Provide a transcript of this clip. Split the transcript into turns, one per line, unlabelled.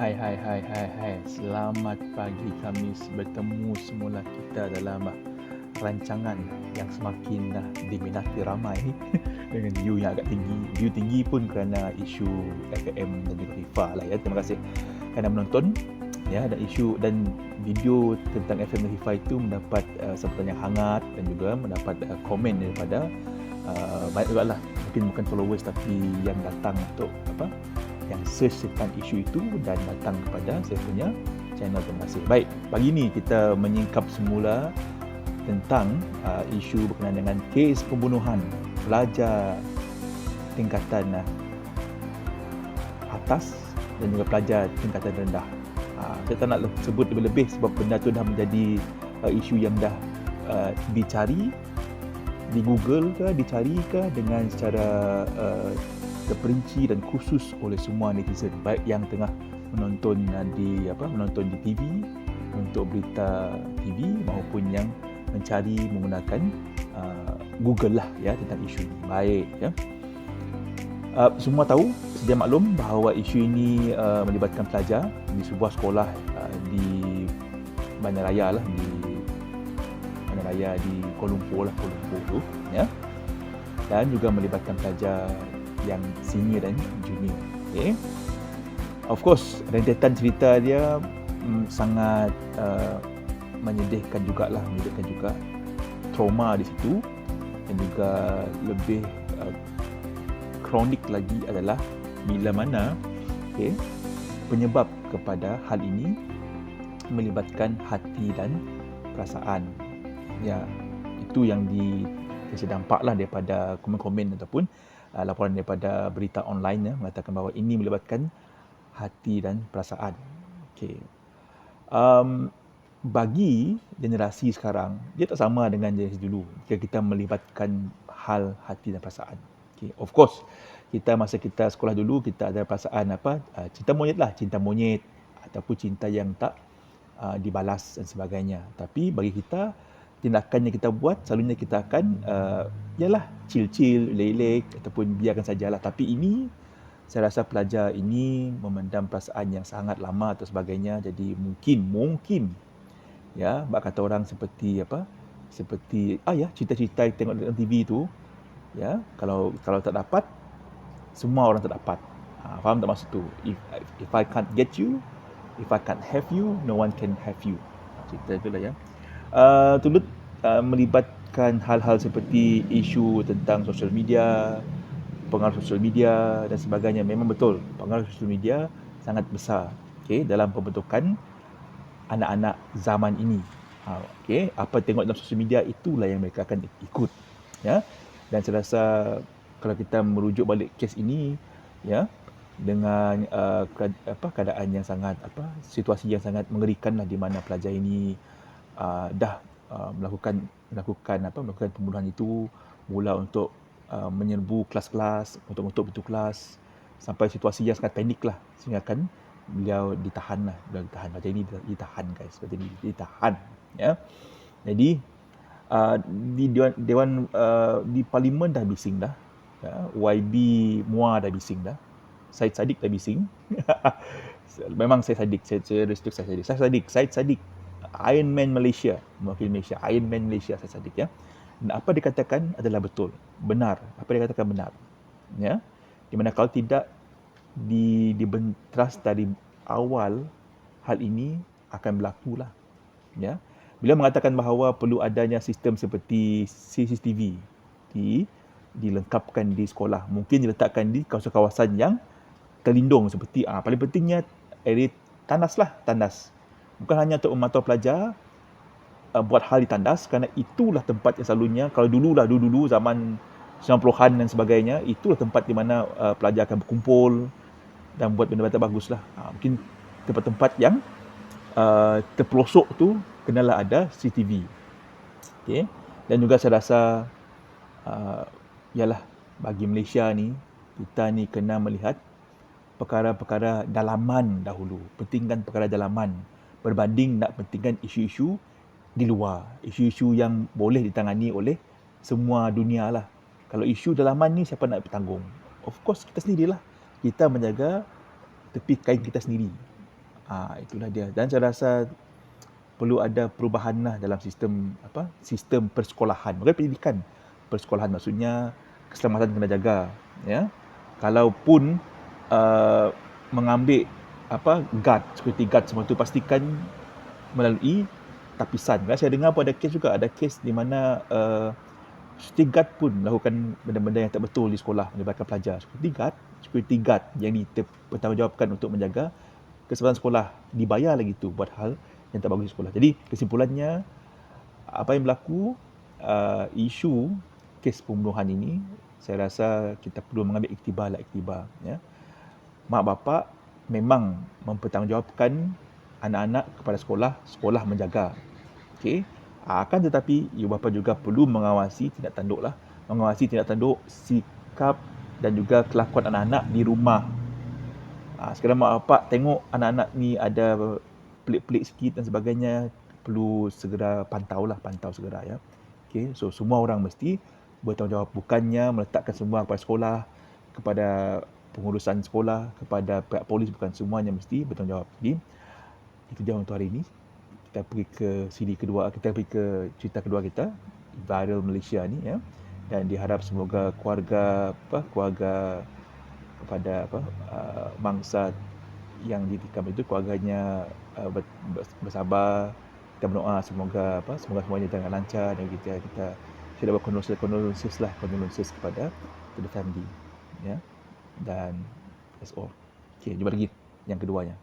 Hai hai hai hai hai. Selamat pagi. Khamis Bertemu semula kita dalam rancangan yang semakin uh, diminati ramai dengan view yang agak tinggi. View tinggi pun kerana isu FAM dan juga FIFA lah ya. Terima kasih kerana menonton. Ya dan isu dan video tentang FM dan FIFA itu mendapat uh, sambutan yang hangat dan juga mendapat uh, komen daripada uh, banyak juga lah mungkin bukan followers tapi yang datang untuk apa yang search tentang isu itu dan datang kepada saya punya channel terima kasih baik pagi ini kita menyingkap semula tentang uh, isu berkenaan dengan kes pembunuhan pelajar tingkatan uh, atas dan juga pelajar tingkatan rendah. Uh, saya tak nak sebut lebih-lebih sebab benda tu dah menjadi uh, isu yang dah uh, dicari di Google ke dicari ke dengan secara uh, terperinci dan khusus oleh semua netizen baik yang tengah menonton di apa menonton di TV untuk berita TV maupun yang mencari menggunakan uh, Google lah ya tentang isu ini. Baik ya. Uh, semua tahu sedia maklum bahawa isu ini uh, melibatkan pelajar di sebuah sekolah uh, di Bandaraya lah di Bandaraya di Kuala Lumpur lah Kuala Lumpur tu ya. Dan juga melibatkan pelajar yang senior dan junior. Okay. Of course, rentetan cerita dia mm, sangat uh, menyedihkan jugalah menyedihkan juga trauma di situ dan juga lebih uh, kronik lagi adalah bila mana okay, penyebab kepada hal ini melibatkan hati dan perasaan ya itu yang di dampaklah daripada komen-komen ataupun uh, laporan daripada berita online ya, mengatakan bahawa ini melibatkan hati dan perasaan. Okay. Um, bagi generasi sekarang dia tak sama dengan generasi dulu jika kita melibatkan hal hati dan perasaan. Okay. Of course, kita masa kita sekolah dulu kita ada perasaan apa uh, cinta monyet lah, cinta monyet ataupun cinta yang tak uh, dibalas dan sebagainya. Tapi bagi kita tindakan yang kita buat selalunya kita akan uh, yalah chill-chill, lelek ataupun biarkan sajalah. Tapi ini saya rasa pelajar ini memendam perasaan yang sangat lama atau sebagainya. Jadi mungkin mungkin ya bak kata orang seperti apa seperti ah ya cerita-cerita tengok dalam TV tu ya kalau kalau tak dapat semua orang tak dapat ha, faham tak maksud tu if if I can't get you if I can't have you no one can have you cerita tu lah ya uh, turut uh, melibatkan hal-hal seperti isu tentang social media pengaruh social media dan sebagainya memang betul pengaruh social media sangat besar okay, dalam pembentukan anak-anak zaman ini. Ha, okay, apa tengok dalam sosial media itulah yang mereka akan ikut. Ya, dan saya rasa kalau kita merujuk balik kes ini, ya, dengan uh, apa keadaan yang sangat apa situasi yang sangat mengerikan lah di mana pelajar ini uh, dah uh, melakukan melakukan apa melakukan pembunuhan itu mula untuk uh, menyerbu kelas-kelas untuk untuk pintu kelas sampai situasi yang sangat panik lah. Sehingga kan beliau ditahan lah beliau ditahan. Macam ini ditahan guys. Seperti ini ditahan ya. Jadi uh, di dewan, dewan uh, di parlimen dah bising dah. Ya. YB Mua dah bising dah. Said Sadiq dah bising. Memang saya Sadiq saya, saya restrict saya Sadiq saya Sadiq Said Sadiq Iron Man Malaysia. Mewakili Malaysia. Iron Man Malaysia saya Sadiq ya. Dan apa dikatakan adalah betul. Benar. Apa dikatakan benar? Ya. Di mana kalau tidak di dibentras dari awal hal ini akan berlaku lah ya. Bila mengatakan bahawa perlu adanya sistem seperti CCTV di dilengkapkan di sekolah. Mungkin diletakkan di kawasan-kawasan yang terlindung seperti ah paling pentingnya area tandas lah tandas bukan hanya untuk memantau pelajar uh, buat hal di tandas kerana itulah tempat yang selalunya kalau dululah dulu-dulu zaman 90-an dan sebagainya itulah tempat di mana uh, pelajar akan berkumpul dan buat benda-benda bagus lah. Ha, mungkin tempat-tempat yang uh, terpelosok tu kenalah ada CCTV. Okay. Dan juga saya rasa uh, ialah bagi Malaysia ni kita ni kena melihat perkara-perkara dalaman dahulu. Pentingkan perkara dalaman berbanding nak pentingkan isu-isu di luar. Isu-isu yang boleh ditangani oleh semua dunia lah. Kalau isu dalaman ni siapa nak bertanggung? Of course kita sendirilah kita menjaga tepi kain kita sendiri. Ah itulah dia. Dan saya rasa perlu ada perubahan lah dalam sistem apa? Sistem persekolahan. Bukan pendidikan. Persekolahan maksudnya keselamatan kena jaga, ya. Kalaupun uh, mengambil apa guard, security guard semua tu pastikan melalui tapisan. Kan saya dengar pun ada kes juga, ada kes di mana uh, security guard pun melakukan benda-benda yang tak betul di sekolah melibatkan pelajar. Security guard, security guard yang dipertanggungjawabkan untuk menjaga keselamatan sekolah dibayar lagi tu buat hal yang tak bagus di sekolah. Jadi kesimpulannya apa yang berlaku uh, isu kes pembunuhan ini saya rasa kita perlu mengambil iktibar lah iktibar ya. Mak bapak memang mempertanggungjawabkan anak-anak kepada sekolah, sekolah menjaga. Okey. Akan tetapi ibu bapa juga perlu mengawasi tidak tanduklah, mengawasi tidak tanduk sikap dan juga kelakuan anak-anak di rumah Ha, sekarang mak bapak tengok anak-anak ni ada pelik-pelik sikit dan sebagainya perlu segera pantau lah pantau segera ya. Okay, so semua orang mesti bertanggungjawab bukannya meletakkan semua kepada sekolah kepada pengurusan sekolah kepada pihak polis bukan semuanya mesti bertanggungjawab. Jadi itu dia untuk hari ini. Kita pergi ke siri kedua, kita pergi ke cerita kedua kita viral Malaysia ni ya. Dan diharap semoga keluarga apa keluarga kepada apa uh, mangsa yang ditikam itu keluarganya uh, bersabar kita berdoa semoga apa semoga semuanya jangan lancar dan kita kita kita berkondolensi kondolensi lah kondolensi kepada the family ya dan that's all okay jumpa lagi yang keduanya